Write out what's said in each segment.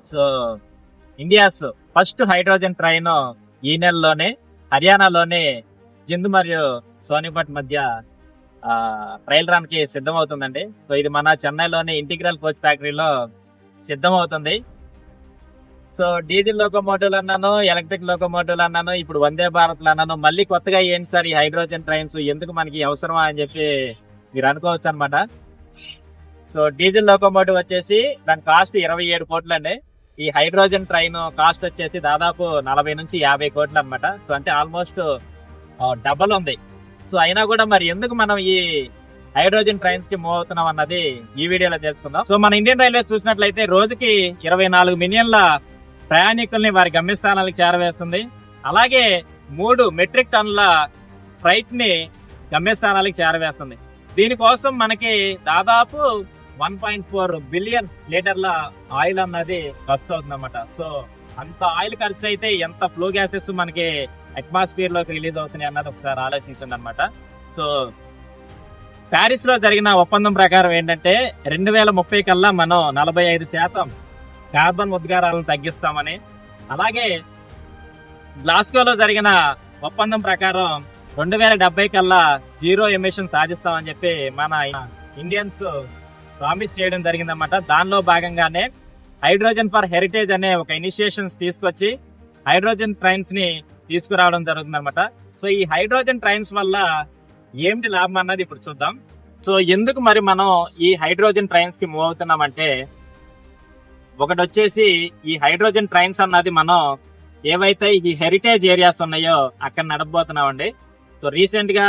So India's first hydrogen train ఈ నెలలోనే హర్యానాలోనే జింద్ మరియు సోనిపట్ మధ్య ఆ, ట్రయల్ రన్కి సిద్ధం అవుతుందండి సో ఇది మన చెన్నైలోని ఇంటిగ్రల్ కోచ్ ఫ్యాక్టరీలో సిద్ధమవుతుంది. సో డీజిల్ లోకోమోటివ్ అన్నాను ఎలక్ట్రిక్ లోకోమోటివ్ అన్నాను ఇప్పుడు వందే భారత్ అన్నాను. మళ్ళీ కొత్తగా ఏంటి సార్ ఈ హైడ్రోజన్ ట్రైన్స్? ఎందుకు మనకి అవసరమా అని చెప్పి మీరు అనుకోవచ్చు అనమాట సో డీజిల్ లోకోమోటివ్ వచ్చేసి దాని కాస్ట్ ఇరవై ఏడు కోట్లు అండి ఈ హైడ్రోజన్ ట్రైన్ కాస్ట్ వచ్చేసి దాదాపు నలభై నుంచి యాభై కోట్లు అనమాట సో అంటే ఆల్మోస్ట్ డబల్ ఉంది. సో అయినా కూడా మరి ఎందుకు మనం ఈ హైడ్రోజన్ ట్రైన్స్కి మూవ్ అవుతున్నాం అన్నది ఈ వీడియోలో తెలుసుకుందాం. సో మన ఇండియన్ రైల్వే చూసినట్లయితే రోజుకి ఇరవై నాలుగు మిలియన్ల ప్రయాణికుల్ని వారి గమ్యస్థానాలకు చేరవేస్తుంది. అలాగే మూడు మెట్రిక్ టన్నుల ఫ్రైట్ని గమ్యస్థానాలకు చేరవేస్తుంది. దీనికోసం మనకి దాదాపు వన్ పాయింట్ ఫోర్ బిలియన్ లీటర్ల ఆయిల్ అన్నది ఖర్చు అవుతుంది అనమాట సో అంత ఆయిల్ ఖర్చు అయితే ఎంత ఫ్లో గ్యాసెస్ మనకి అట్మాస్ఫియర్లోకి రిలీజ్ అవుతున్నాయి అన్నది ఒకసారి ఆలోచించండి అనమాట సో ప్యారిస్లో జరిగిన ఒప్పందం ప్రకారం ఏంటంటే రెండు వేల ముప్పై కల్లా మనం నలభై ఐదు శాతం కార్బన్ ఉద్గారాలను తగ్గిస్తామని. అలాగే గ్లాస్గోలో జరిగిన ఒప్పందం ప్రకారం రెండు వేల డెబ్బై కల్లా జీరో ఎమిషన్ సాధిస్తామని చెప్పి మన ఇండియన్స్ ప్రామిస్ చేయడం జరిగిందన్నమాట. దానిలో భాగంగానే హైడ్రోజన్ ఫర్ హెరిటేజ్ అనే ఒక ఇనిషియేషన్స్ తీసుకొచ్చి హైడ్రోజన్ ట్రైన్స్ని తీసుకురావడం జరుగుతుంది సో ఈ హైడ్రోజన్ ట్రైన్స్ వల్ల ఏమిటి లాభం అన్నది ఇప్పుడు చూద్దాం. సో ఎందుకు మరి మనం ఈ హైడ్రోజన్ ట్రైన్స్కి మూవ్ అవుతున్నామంటే ఒకటి వచ్చేసి ఈ హైడ్రోజన్ ట్రైన్స్ అన్నది మనం ఏవైతే ఈ హెరిటేజ్ ఏరియాస్ ఉన్నాయో అక్కడ నడపబోతున్నామండి. సో రీసెంట్గా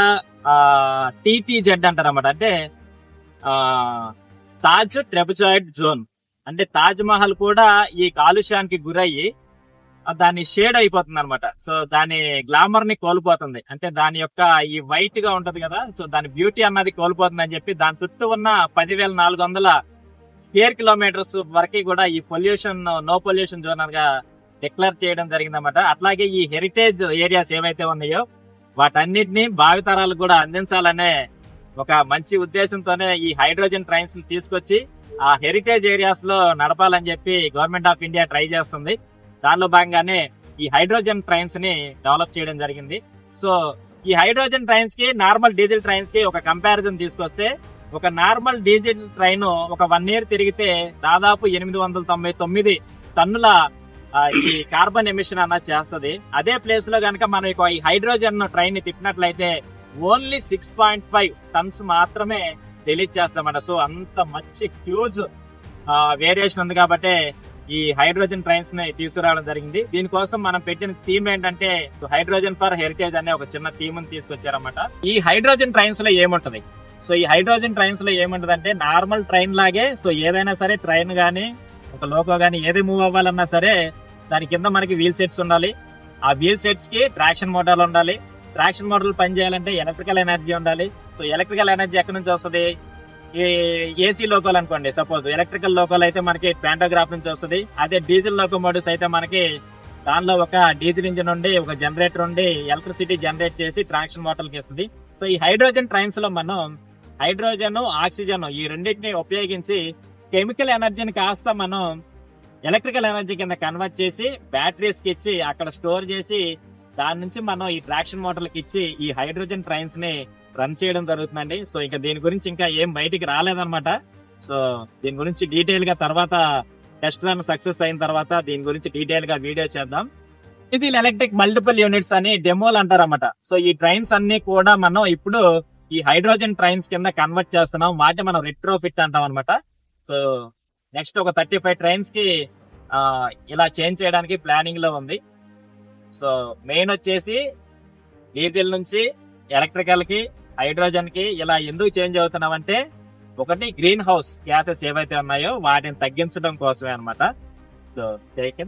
టీటీజెడ్ అంటారు అనమాట అంటే తాజ్ ట్రెబజాయిడ్ జోన్. అంటే తాజ్ మహల్ కూడా ఈ కాలుష్యానికి గురయ్యి దాని షేడ్ అయిపోతుంది అనమాట సో దాని గ్లామర్ని కోల్పోతుంది. అంటే దాని యొక్క ఈ వైట్గా ఉంటది కదా సో దాని బ్యూటీ అన్నది కోల్పోతుంది అని చెప్పి దాని చుట్టూ ఉన్న పదివేల నాలుగు వందల స్క్వేర్ కిలోమీటర్స్ వరకు కూడా ఈ పొల్యూషన్ నో పొల్యూషన్ జోన్ అనగా డిక్లేర్ చేయడం జరిగిందన్నమాట. అట్లాగే ఈ హెరిటేజ్ ఏరియాస్ ఏవైతే ఉన్నాయో వాటన్నిటిని భావితరాలకు కూడా అందించాలనే ఒక మంచి ఉద్దేశంతోనే ఈ హైడ్రోజన్ ట్రైన్స్ని తీసుకొచ్చి ఆ హెరిటేజ్ ఏరియాస్లో నడపాలని చెప్పి గవర్నమెంట్ ఆఫ్ ఇండియా ట్రై చేస్తుంది. దానిలో భాగంగానే ఈ హైడ్రోజన్ ట్రైన్స్ని డెవలప్ చేయడం జరిగింది. సో ఈ హైడ్రోజన్ ట్రైన్స్కి నార్మల్ డీజిల్ ట్రైన్స్కి ఒక కంపారిజన్ తీసుకొస్తే ఒక నార్మల్ డీజిల్ ట్రైన్ ఒక వన్ ఇయర్ తిరిగితే దాదాపు ఎనిమిది వందల తొంభై తొమ్మిది టన్నుల ఈ కార్బన్ ఎమిషన్ అన్నది చేస్తుంది. అదే ప్లేస్లో గనక మనం ఈ హైడ్రోజన్ ట్రైన్ని తిప్పినట్లయితే only six point five tons మాత్రమే రిలీజ్ చేస్తామట సో అంత మంచి హ్యూజ్ వేరియేషన్ ఉంది కాబట్టి ఈ హైడ్రోజన్ ట్రైన్స్ని తీసుకురావడం జరిగింది. దీనికోసం మనం పెట్టిన థీమ్ ఏంటంటే హైడ్రోజన్ ఫర్ హెరిటేజ్ అనే ఒక చిన్న థీమ్ని తీసుకొచ్చారన్నమాట. ఈ హైడ్రోజన్ ట్రైన్స్లో ఏముంటది? సో ఈ హైడ్రోజన్ ట్రైన్స్లో ఏముంటది అంటే నార్మల్ ట్రైన్ లాగే సో ఏదైనా సరే ట్రైన్ గానీ ఒక లోకో గానీ ఏది మూవ్ అవ్వాలన్నా సరే దాని కింద మనకి వీల్ సెట్స్ ఉండాలి. ఆ వీల్ సెట్స్కి ట్రాక్షన్ మోటార్లు ఉండాలి. ట్రాక్షన్ మోటార్లు పనిచేయాలంటే ఎలక్ట్రికల్ ఎనర్జీ ఉండాలి. సో ఎలక్ట్రికల్ ఎనర్జీ ఎక్కడి నుంచి వస్తుంది? ఈ ఏసీ లోకల్ అనుకోండి సపోజ్. ఎలక్ట్రికల్ లోకల్ అయితే మనకి ప్యాంటోగ్రాఫ్ నుంచి వస్తుంది. అదే డీజిల్ లోకోమోటివ్స్ అయితే మనకి దానిలో ఒక డీజిల్ ఇంజిన్ ఉండి ఒక జనరేటర్ ఉండి ఎలక్ట్రిసిటీ జనరేట్ చేసి ట్రాక్షన్ మోటార్కి ఇస్తుంది. సో ఈ హైడ్రోజన్ ట్రైన్స్లో మనం హైడ్రోజన్ ఆక్సిజన్ ఈ రెండింటిని ఉపయోగించి కెమికల్ ఎనర్జీని కాస్త మనం ఎలక్ట్రికల్ ఎనర్జీ కింద కన్వర్ట్ చేసి బ్యాటరీస్కి ఇచ్చి అక్కడ స్టోర్ చేసి దాని నుంచి మనం ఈ ట్రాక్షన్ మోటార్లకు ఇచ్చి ఈ హైడ్రోజన్ ట్రైన్స్ని రన్ చేయడం జరుగుతుందండి. సో ఇంకా దీని గురించి ఇంకా ఏం బయటికి రాలేదన్నమాట. సో దీని గురించి డీటెయిల్గా తర్వాత టెస్ట్ రన్ సక్సెస్ అయిన తర్వాత దీని గురించి డీటెయిల్గా వీడియో చేద్దాం. ఇది ఎలక్ట్రిక్ మల్టిపుల్ యూనిట్స్ అని డెమోలు అంటారన్నమాట. సో ఈ ట్రైన్స్ అన్ని కూడా మనం ఇప్పుడు ఈ హైడ్రోజన్ ట్రైన్స్ కింద కన్వర్ట్ చేస్తున్నాం. వాటి మనం రెట్రో ఫిట్ అంటాం అనమాట సో నెక్స్ట్ ఒక థర్టీ ఫైవ్ ట్రైన్స్కి ఇలా చేంజ్ చేయడానికి ప్లానింగ్లో ఉంది. సో మెయిన్ వచ్చేసి డీజిల్ నుంచి ఎలక్ట్రికల్కి హైడ్రోజన్కి ఇలా ఎందుకు చేంజ్ అవుతున్నామంటే ఒకటి గ్రీన్ హౌస్ గ్యాసెస్ ఏవైతే ఉన్నాయో వాటిని తగ్గించడం కోసమే అనమాట సో టేక్